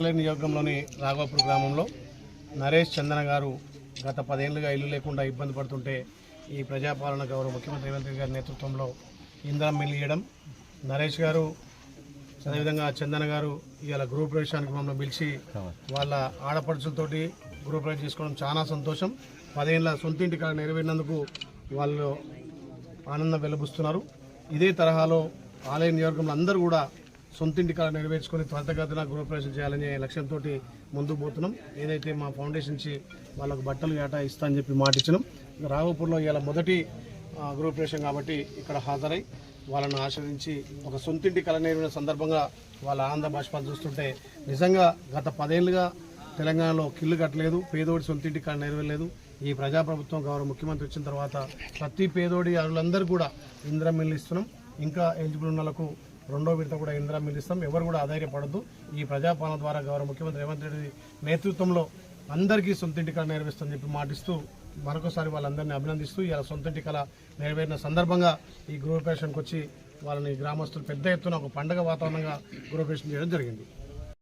నియోగంలోని రాఘవాపురం గ్రామంలో నరేష్ చందన గారు గత పదేళ్ళుగా ఇల్లు లేకుండా ఇబ్బంది పడుతుంటే ఈ ప్రజాపాలన గౌరవ ముఖ్యమంత్రి రేవంత్ రెడ్డి గారి నేతృత్వంలో ఇంధనం మిల్లు నరేష్ గారు అదేవిధంగా చందన గారు ఇవాళ గృహ ప్రవేశానికి మమ్మల్ని పిలిచి వాళ్ళ ఆడపడుచులతోటి గృహ ప్రవేశం చేసుకోవడం చాలా సంతోషం. పదేళ్ళ సొంత ఇంటి కాడ నెరవేరినందుకు వాళ్ళు ఆనందం వెలబుస్తున్నారు. ఇదే తరహాలో ఆలయ నియోజకంలో అందరూ కూడా సొంతింటి కళ నెరవేర్చుకొని త్వరితగతిన గృహప్రవేశం చేయాలనే లక్ష్యంతో ముందుకు పోతున్నాం. ఏదైతే మా ఫౌండేషన్ నుంచి వాళ్ళకు బట్టలు ఏటా ఇస్తా అని చెప్పి మాట ఇచ్చినాం. రాఘపూర్లో ఇవాళ మొదటి గృహప్రవేశం కాబట్టి ఇక్కడ హాజరై వాళ్ళను ఆశ్రయించి ఒక సొంతింటి కళ నేర్పిన సందర్భంగా వాళ్ళ ఆనంద బాష్పాలు చూస్తుంటే నిజంగా గత పదేళ్ళుగా తెలంగాణలో కిల్లు కట్టలేదు పేదోడి సొంతింటి కళ నెరవేరలేదు. ఈ ప్రజాప్రభుత్వం గౌరవ ముఖ్యమంత్రి వచ్చిన తర్వాత ప్రతి పేదోడి అరులందరూ కూడా ఇంద్రం ఇస్తున్నాం. ఇంకా ఎలిజిబుల్ ఉన్న వాళ్ళకు రెండో విడత కూడా ఇందిరా మిలిస్తాం ఎవరు కూడా ఆధారపడద్దు ఈ ప్రజాపాలన ద్వారా గౌరవ ముఖ్యమంత్రి రేవంత్ రెడ్డి నేతృత్వంలో అందరికీ సొంతింటి కళ నెరవేరుస్తుందని చెప్పి మాటిస్తూ మరొకసారి వాళ్ళందరినీ అభినందిస్తూ ఇలా సొంతింటి కళ నెరవేరిన సందర్భంగా ఈ గృహప్రవేశానికి వచ్చి వాళ్ళని గ్రామస్తులు పెద్ద ఎత్తున ఒక పండగ వాతావరణంగా గృహప్రవేశం చేయడం జరిగింది.